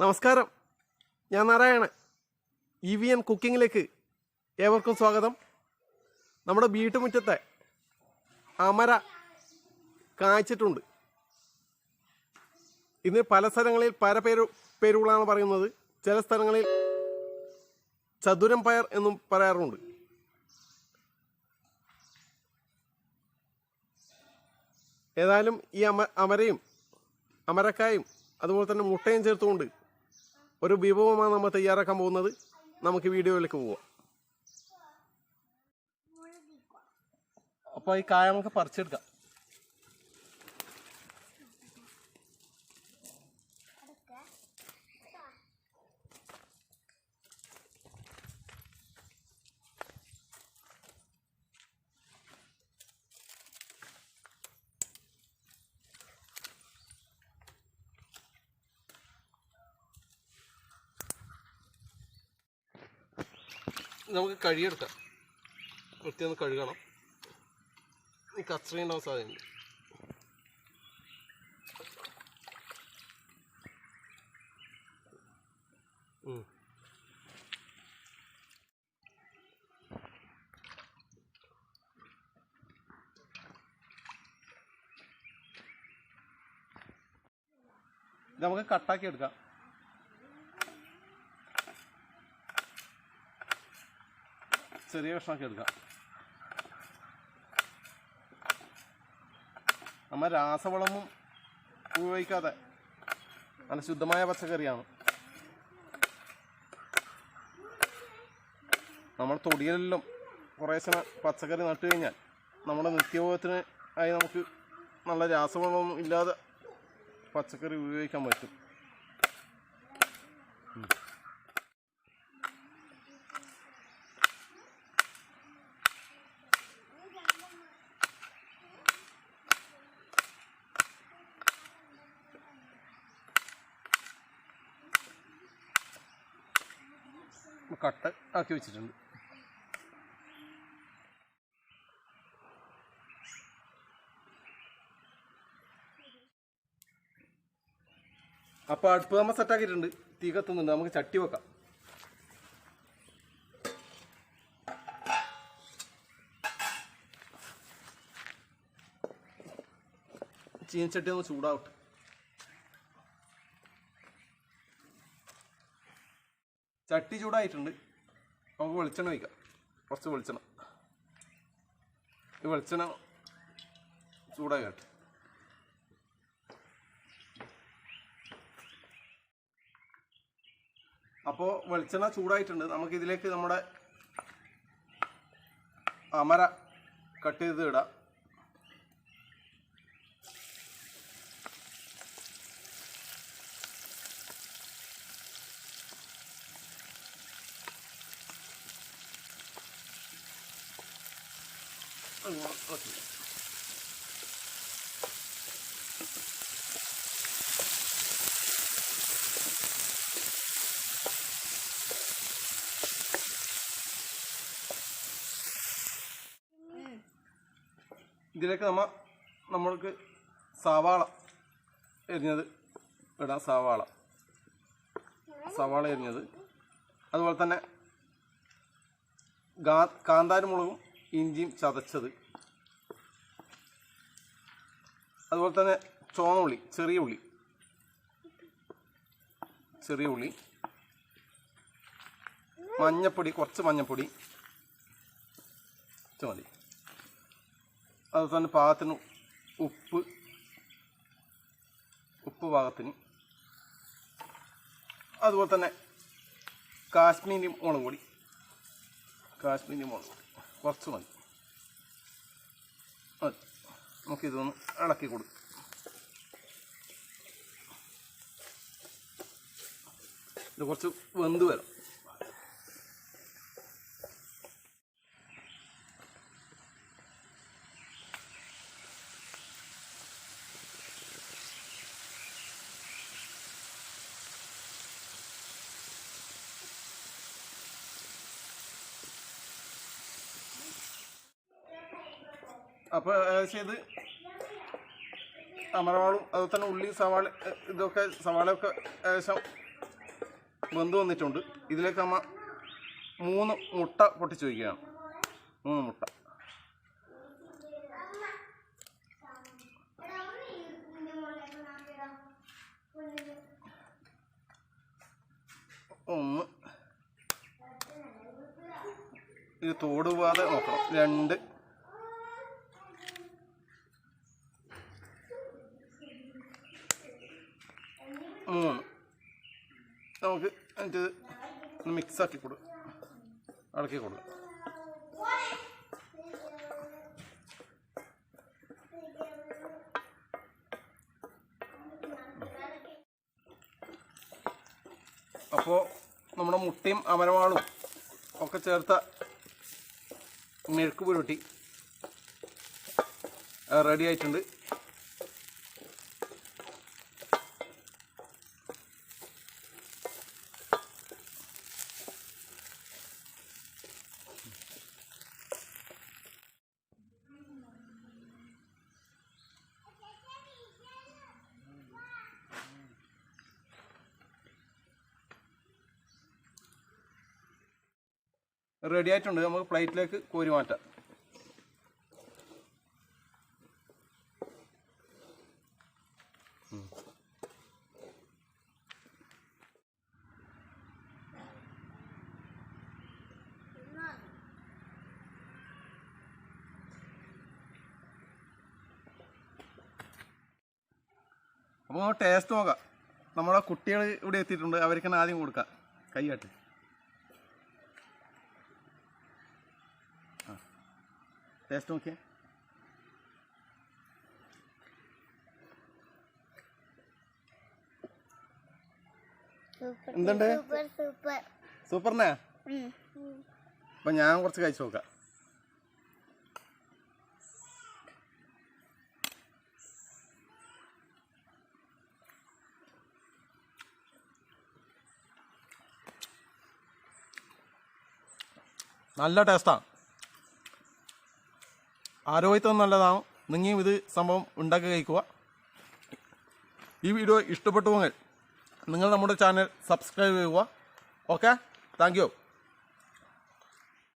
നമസ്കാരം. ഞാൻ Narayanan. E V N കുക്കിങ്ങിലേക്ക് ഏവർക്കും സ്വാഗതം. നമ്മുടെ വീട്ടുമുറ്റത്തെ അമര കായ്ച്ചിട്ടുണ്ട്. ഇന്ന് പല സ്ഥലങ്ങളിൽ പല പേരു പേരുകളാണ് പറയുന്നത്. ചില സ്ഥലങ്ങളിൽ ചതുരം പയർ എന്നും പറയാറുണ്ട്. ഏതായാലും ഈ അമ അമരയും അമരക്കായും അതുപോലെ തന്നെ മുട്ടയും ചേർത്തുകൊണ്ട് ഒരു വിഭവമാണ് നമ്മൾ തയ്യാറാക്കാൻ പോകുന്നത്. നമുക്ക് വീഡിയോയിലേക്ക് പോവാം. അപ്പോൾ ഈ കായ നമുക്ക് പറിച്ചെടുക്കാം. നമുക്ക് കഴുകിയെടുക്കാം. വൃത്തി ഒന്ന് കഴുകണം. ഈ കച്ചറ ഉണ്ടാവും സാധ്യതയുണ്ട്. നമുക്ക് കട്ടാക്കി എടുക്കാം. ചെറിയ കഷ്ണമൊക്കെ എടുക്കാം. നമ്മ രാസവളമൊന്നും ഉപയോഗിക്കാതെ നല്ല ശുദ്ധമായ പച്ചക്കറിയാണ്. നമ്മൾ തൊടിയിലെല്ലാം കുറേശ്ശെ പച്ചക്കറി നട്ടു കഴിഞ്ഞാൽ നമ്മുടെ നിത്യഭോഗത്തിന് ആയി നമുക്ക് നല്ല രാസവളമൊന്നും ഇല്ലാതെ പച്ചക്കറി ഉപയോഗിക്കാൻ പറ്റും. കട്ട് ആക്കി വെച്ചിട്ടുണ്ട്. അപ്പോൾ അടുപ്പ് നമ്മൾ സെറ്റാക്കിയിട്ടുണ്ട് തീ കത്തുന്നുണ്ട്. നമുക്ക് ചട്ടി വെക്കാം. ചീനച്ചട്ടി ഒന്ന് ചൂടാവട്ടെ. ചട്ടി ചൂടായിട്ടുണ്ട്. നമുക്ക് വെളിച്ചെണ്ണ വയ്ക്കാം കുറച്ച് വെളിച്ചെണ്ണ. വെളിച്ചെണ്ണ ചൂടായി കേട്ടെ. അപ്പോൾ വെളിച്ചെണ്ണ ചൂടായിട്ടുണ്ട്. നമുക്കിതിലേക്ക് നമ്മുടെ അമര കട്ട് ചെയ്ത് ഇടാം. ഓക്കെ ഇതിലേക്ക് നമ്മ നമ്മൾക്ക് സവാള എരിഞ്ഞത് ഇടാം സവാള. സവാള എരിഞ്ഞത്. അതുപോലെ തന്നെ കാന്താരി മുളകും ഇഞ്ചിയും ചതച്ചത്. അതുപോലെ തന്നെ ചുവന്ന ഉള്ളി ചെറിയ ഉള്ളി. ചെറിയ ഉള്ളി. മഞ്ഞപ്പൊടി കുറച്ച് മഞ്ഞപ്പൊടി. കുറച്ച് മതി. അതുപോലെ തന്നെ പാകത്തിന് ഉപ്പ്. ഉപ്പ് പാകത്തിന്. അതുപോലെ തന്നെ കാശ്മീരി മുളക് പൊടി. കാശ്മീരി മുളക് പൊടി. കുറച്ച് മതി. മതി. നമുക്കിതൊന്ന് ഇളക്കി കൊടുക്കും ഇത് കുറച്ച് വെന്ത് വരും. അപ്പോൾ ഏകദേശം ഇത് അമരവാളും അതുപോലെ തന്നെ ഉള്ളി സവാള ഇതൊക്കെ സവാളയൊക്കെ ഏകദേശം വെന്ത് വന്നിട്ടുണ്ട്. ഇതിലേക്ക് അമ്മ മൂന്ന് മുട്ട പൊട്ടിച്ച് വയ്ക്കുകയാണ്. മൂന്ന് മുട്ട. ഒന്ന്. ഇത് തോട് പോവാതെ നോക്കണം. രണ്ട് മൂന്ന് നമുക്ക് അതിന്റെ ഒന്ന് മിക്സാക്കി കൊടു. ഇളക്കി കൊടു. അപ്പോൾ നമ്മുടെ മുട്ടയും അമരവാളും ഒക്കെ ചേർത്ത മെഴുക്ക് പുരട്ടി. റെഡി ആയിട്ടുണ്ട്. റെഡി ആയിട്ടുണ്ട്. നമുക്ക് പ്ലേറ്റിലേക്ക് കോരി മാറ്റാം. അപ്പോൾ ടേസ്റ്റ് നോക്കാം. നമ്മളെ കുട്ടികൾ ഇവിടെ എത്തിയിട്ടുണ്ട്. അവർക്ക് ആദ്യം കൊടുക്കാം. കൈയാട്ട് ടേസ്റ്റ് നോക്കിയേ എന്തുണ്ട്? സൂപ്പറിനാ അപ്പം ഞാൻ കുറച്ച് കഴിച്ചു നോക്കാം. നല്ല ടേസ്റ്റാണ് ആരോഗ്യത്തിന് നല്ലതാണ് നിങ്ങയും ഇത് സംഭവം ഉണ്ടാക്കി കഴിക്കുക. ഈ വീഡിയോ ഇഷ്ടപ്പെട്ടുവെങ്കിൽ നിങ്ങൾ നമ്മുടെ ചാനൽ സബ്സ്ക്രൈബ് ചെയ്യുക. Okay thank